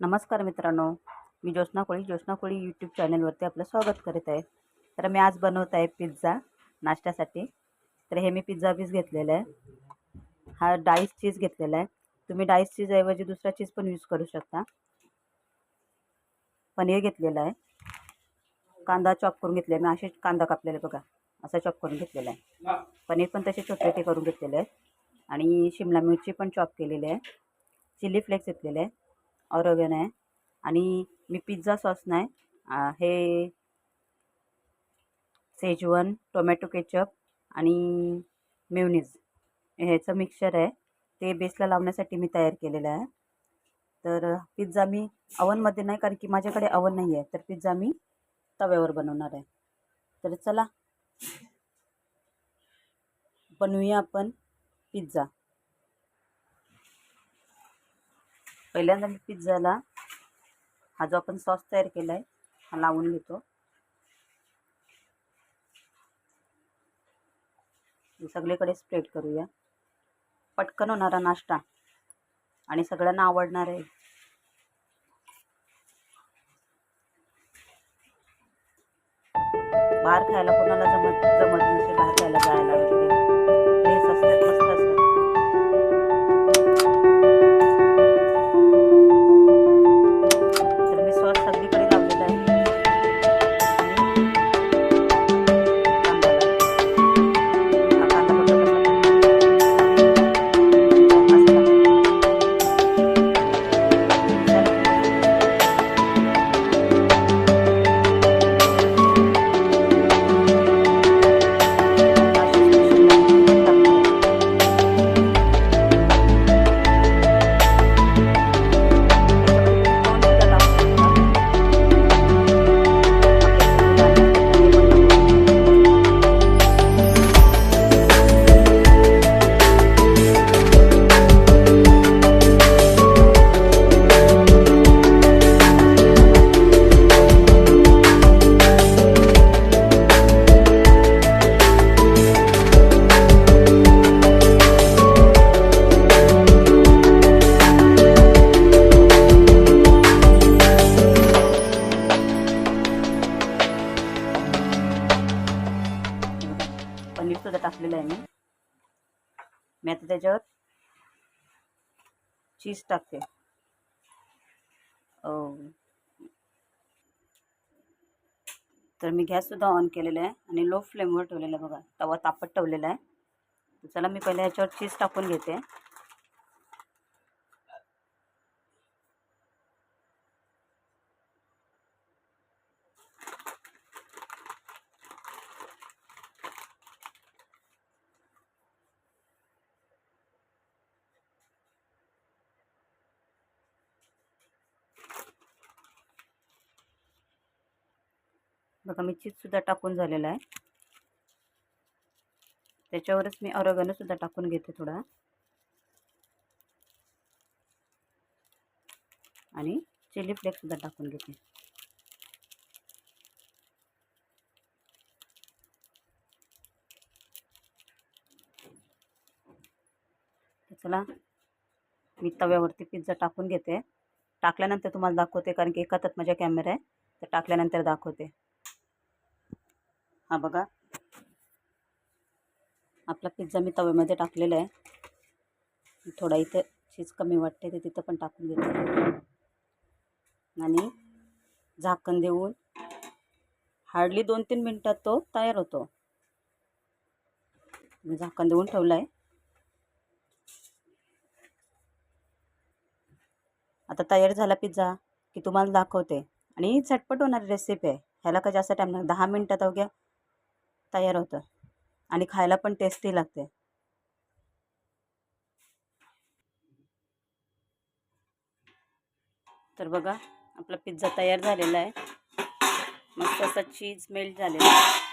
नमस्कार मित्रांनो मी ज्योत्ना कोळी ज्योत्ना कोळी यूट्यूब चॅनलवरती आपलं स्वागत करीत आहे. तर मी आज बनवत आहे पिझ्झा नाश्त्यासाठी. तर हे मी पिझ्झा पीस घेतलेलं आहे. हा डाईस चीज घेतलेला आहे. तुम्ही डाईस चीजऐवजी दुसरा चीज पण यूज करू शकता. पनीर घेतलेलं आहे. कांदा चॉप करून घेतले मी असे कांदा कापलेला बघा. असा चॉप करून घेतलेला आहे. पनीर पण तसे छोटे ते करून घेतलेले आहे. आणि शिमला मिरची पण चॉप केलेली आहे. चिली फ्लेक्स घेतलेले आहे. ऑरोगन आहे आणि मी पिझ्झा सॉस नाही हे सेजवन टोमॅटो केचप आणि मेवनीज ह्याचं मिक्सचर आहे. ते बेसला लावण्यासाठी मी तयार केलेलं आहे. तर पिझ्झा मी अवनमध्ये नाही कारण की माझ्याकडे अवन नाही आहे. तर पिझ्झा मी तव्यावर बनवणार आहे. तर चला बनवूया आपण पिझ्झा पहिल्यांदा मी पिझ्झाला हा जो आपण सॉस तयार केला आहे हा लावून घेतो. सगळीकडे स्प्रेड करूया. पटकन होणारा नाश्ता. आणि सगळ्यांना आवडणार आहे. बाहेर खायला कोणाला जमत जमत नसेल बाहेर खायला जायला सुद्धा आहे मी. मी आता त्याच्यावर चीज टाकते. हो. तर मी गॅससुद्धा ऑन केलेला आहे आणि लो फ्लेमवर ठेवलेला आहे बघा. तवा तापत ठेवलेला आहे. तर चला मी पहिले ह्याच्यावर चीज टाकून घेते. बघा मी चीजसुद्धा टाकून झालेला आहे. त्याच्यावरच मी ऑरगनसुद्धा सुद्धा टाकून घेते थोडा. आणि चिली फ्लेक्ससुद्धा टाकून घेते. चला मी तव्यावरती पिझ्झा टाकून घेते. टाकल्यानंतर तुम्हाला दाखवते कारण की एकातच माझ्या कॅमेरा आहे. तर टाकल्यानंतर दाखवते. हा बघा. आपला पिझ्झा मी तव्यामध्ये टाकलेला आहे. थोडा इथे चीज कमी वाटते ते तिथं पण टाकून घेते. आणि झाकण देऊन हार्डली दोन तीन मिनटात तो तयार होतो. मी झाकण देऊन ठेवलं आहे आता तयार झाला पिझ्झा की तुम्हाला दाखवते. आणि झटपट होणारी रेसिपी आहे. ह्याला का जास्त टाईम नाही दहा मिनटात अवघ्या तयार होतं. आणि खायला पण टेस्टी लागते. तर बघा आपला पिझ्झा तयार झालेला आहे. मस्त असा चीज मेल्ट झालेला आहे.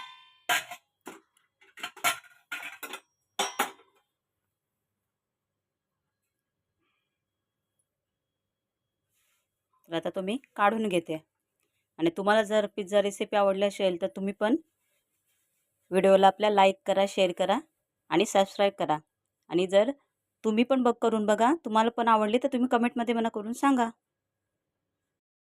तर आता तुम्ही काढून घेते. आणि तुम्हाला जर पिझ्झा रेसिपी आवडली असेल तर तुम्ही पण व्हिडिओला आपल्या लाईक करा शेअर करा आणि सबस्क्राईब करा. आणि जर तुम्ही पण बघ करून बघा तुम्हाला पण आवडली तर तुम्ही कमेंटमध्ये मला करून सांगा.